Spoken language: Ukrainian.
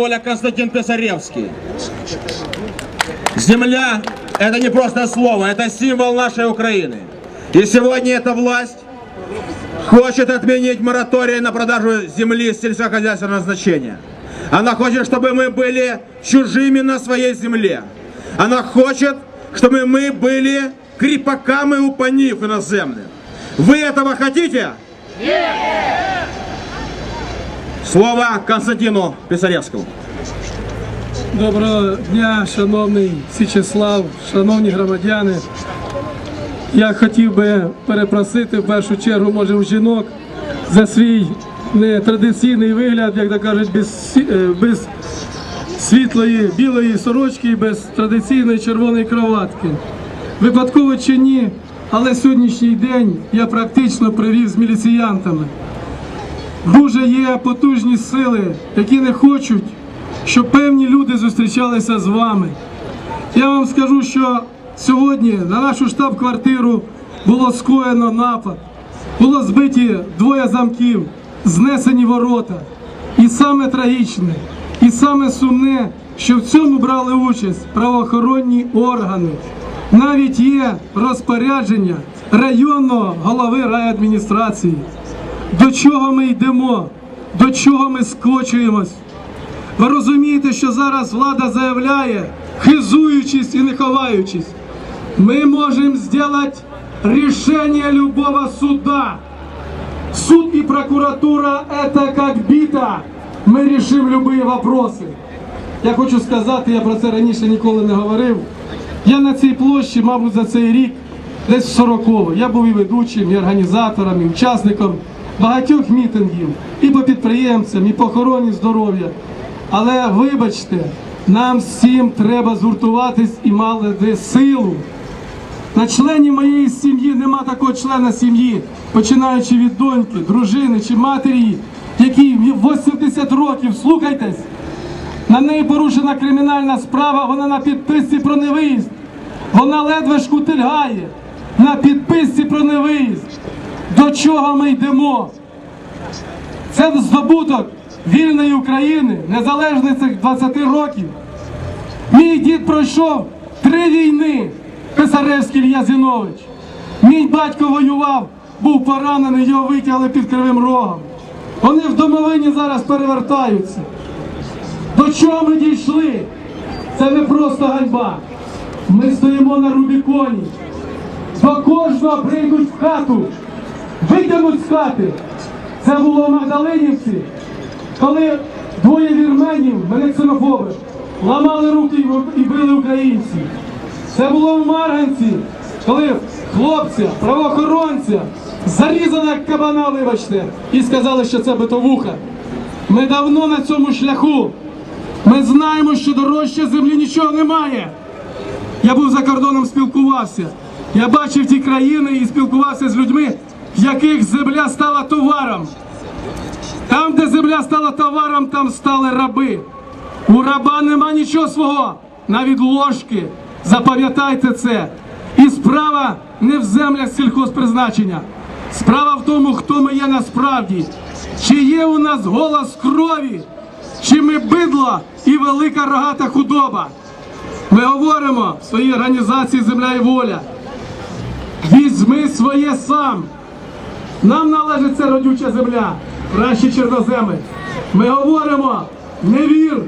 воля Константин Писаревский. Земля – это не просто слово, это символ нашей Украины. И сегодня эта власть хочет отменить мораторий на продажу земли сельскохозяйственного назначения. Она хочет, чтобы мы были чужими на своей земле. Она хочет, чтобы мы были крепаками у панів иноземных. Вы этого хотите? Нет! Слово Константину Писаревскому. Доброго дня, шановний Січеслав, шановні громадяни. Я хотів би перепросити в першу чергу, може, у жінок за свій нетрадиційний вигляд, як то кажуть, без, е, без світлої білої сорочки без традиційної червоної кроватки. Випадково чи ні, але сьогоднішній день я практично привів з міліціянтами. Дуже є потужні сили, які не хочуть, щоб певні люди зустрічалися з вами. Я вам скажу, що сьогодні на нашу штаб-квартиру було скоєно напад, було збиті двоє замків, знесені ворота. І саме трагічне, і саме сумне, що в цьому брали участь правоохоронні органи. Навіть є розпорядження районного голови райадміністрації. До чого ми йдемо? До чого ми скочуємось? Ви розумієте, що зараз влада заявляє, хизуючись і не ховаючись, ми можемо зробити рішення любого суда. Суд и прокуратура это как бита. Ми рішимо любые вопроси. Я хочу сказати, я про це раніше ніколи не говорив. Я на цій площі, мабуть, за цей рік, десь в 40-го. Я був і ведучим, і організатором, і учасником багатьох мітингів, і по підприємцям, і по охороні здоров'я. Але вибачте, нам всім треба згуртуватись і мати силу. На членів моєї сім'ї нема такого члена сім'ї, починаючи від доньки, дружини чи матері, якій 80 років, слухайтесь, на неї порушена кримінальна справа, вона на підписці про невиїзд. Вона ледве шкутильгає на підписці про невиїзд. Чого ми йдемо? Це здобуток вільної України, незалежних цих 20 років. Мій дід пройшов три війни, Писаревський Ілья Зінович. Мій батько воював, був поранений, його витягли під кривим рогом. Вони в домовині зараз перевертаються. До чого ми дійшли? Це не просто ганьба. Ми стоїмо на Рубіконі. До кожного прийдуть в хату, витягнуть з хати. Це було в Магдалинівці, коли двоє вірменів, мене ксенофоби, ламали руки і били українців. Це було в Марганці, коли хлопця, правоохоронця, зарізали як кабана, вибачте, і сказали, що це битовуха. Ми давно на цьому шляху. Ми знаємо, що дорожче землі нічого немає. Я був за кордоном, спілкувався. Я бачив ті країни і спілкувався з людьми, яких земля стала товаром. Там, де земля стала товаром, там стали раби. У раба нема нічого свого, навіть ложки. Запам'ятайте це. І справа не в землях сільхозпризначення. Справа в тому, хто ми є насправді. Чи є у нас голос крові, чи ми бидло і велика рогата худоба. Ми говоримо в своїй організації Земля і воля. Візьми своє сам. Нам належить ця родюча земля, краще чорноземи. Ми говоримо, не вір